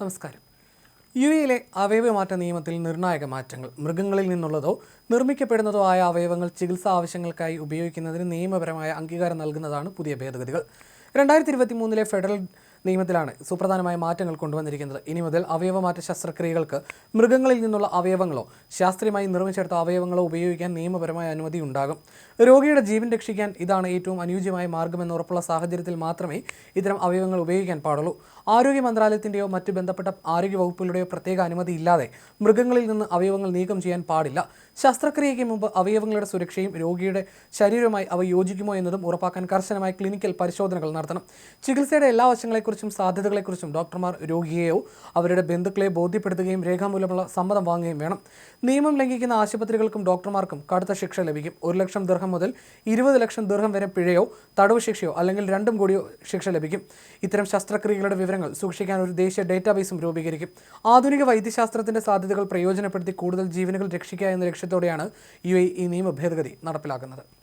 നമസ്കാരം. യു എയിലെ അവയവമാറ്റ നിയമത്തിൽ നിർണായക മാറ്റങ്ങൾ. മൃഗങ്ങളിൽ നിന്നുള്ളതോ നിർമ്മിക്കപ്പെടുന്നതോ ആയ അവയവങ്ങൾ ചികിത്സാ ആവശ്യങ്ങൾക്കായി ഉപയോഗിക്കുന്നതിന് നിയമപരമായ അംഗീകാരം നൽകുന്നതാണ് പുതിയ ഭേദഗതികൾ. രണ്ടായിരത്തി ഇരുപത്തി മൂന്നിലെ ഫെഡറൽ നിയമത്തിലാണ് സുപ്രധാനമായ മാറ്റങ്ങൾ കൊണ്ടുവന്നിരിക്കുന്നത്. ഇനി മുതൽ അവയവമാറ്റ ശസ്ത്രക്രിയകൾക്ക് മൃഗങ്ങളിൽ നിന്നുള്ള അവയവങ്ങളോ ശാസ്ത്രീയമായി നിർമ്മിച്ചെടുത്ത അവയവങ്ങളോ ഉപയോഗിക്കാൻ നിയമപരമായ അനുമതി ഉണ്ടാകും. രോഗിയുടെ ജീവൻ രക്ഷിക്കാൻ ഇതാണ് ഏറ്റവും അനുയോജ്യമായ മാർഗമെന്ന് ഉറപ്പുള്ള സാഹചര്യത്തിൽ മാത്രമേ ഇത്തരം അവയവങ്ങൾ ഉപയോഗിക്കാൻ പാടുള്ളൂ. ആരോഗ്യ മന്ത്രാലയത്തിന്റെയോ മറ്റ് ബന്ധപ്പെട്ട ആരോഗ്യ വകുപ്പുകളുടെയോ പ്രത്യേക അനുമതി ഇല്ലാതെ മൃഗങ്ങളിൽ നിന്ന് അവയവങ്ങൾ നീക്കം ചെയ്യാൻ പാടില്ല. ശസ്ത്രക്രിയയ്ക്ക് മുമ്പ് അവയവങ്ങളുടെ സുരക്ഷയും രോഗിയുടെ ശരീരവുമായി അവ യോജിക്കുമോ എന്നതും ഉറപ്പാക്കാൻ കർശനമായ ക്ലിനിക്കൽ പരിശോധനകൾ നടത്തണം. ചികിത്സയുടെ എല്ലാ വശങ്ങളെക്കുറിച്ചും സാധ്യതകളെക്കുറിച്ചും ഡോക്ടർമാർ രോഗിയെയോ അവരുടെ ബന്ധുക്കളെ ബോധ്യപ്പെടുത്തുകയും രേഖാമൂലമുള്ള സമ്മതം വാങ്ങുകയും വേണം. നിയമം ലംഘിക്കുന്ന ആശുപത്രികൾക്കും ഡോക്ടർമാർക്കും കടുത്ത ശിക്ഷ ലഭിക്കും. ഒരു ലക്ഷം ദീർഘം മുതൽ ഇരുപത് ലക്ഷം ദീർഘം വരെ പിഴയോ തടവ് ശിക്ഷയോ അല്ലെങ്കിൽ രണ്ടും കൂടിയോ ശിക്ഷ ലഭിക്കും. ഇത്തരം ശസ്ത്രക്രിയകളുടെ വിവരങ്ങൾ സൂക്ഷിക്കാൻ ഒരു ദേശീയ ഡേറ്റാബേസും രൂപീകരിക്കും. ആധുനിക വൈദ്യശാസ്ത്രത്തിന്റെ സാധ്യതകൾ പ്രയോജനപ്പെടുത്തി കൂടുതൽ ജീവനുകൾ രക്ഷിക്കുക എന്ന ലക്ഷ്യത്തോടെയാണ് യു ഈ നിയമ ഭേദഗതി നടപ്പിലാക്കുന്നത്.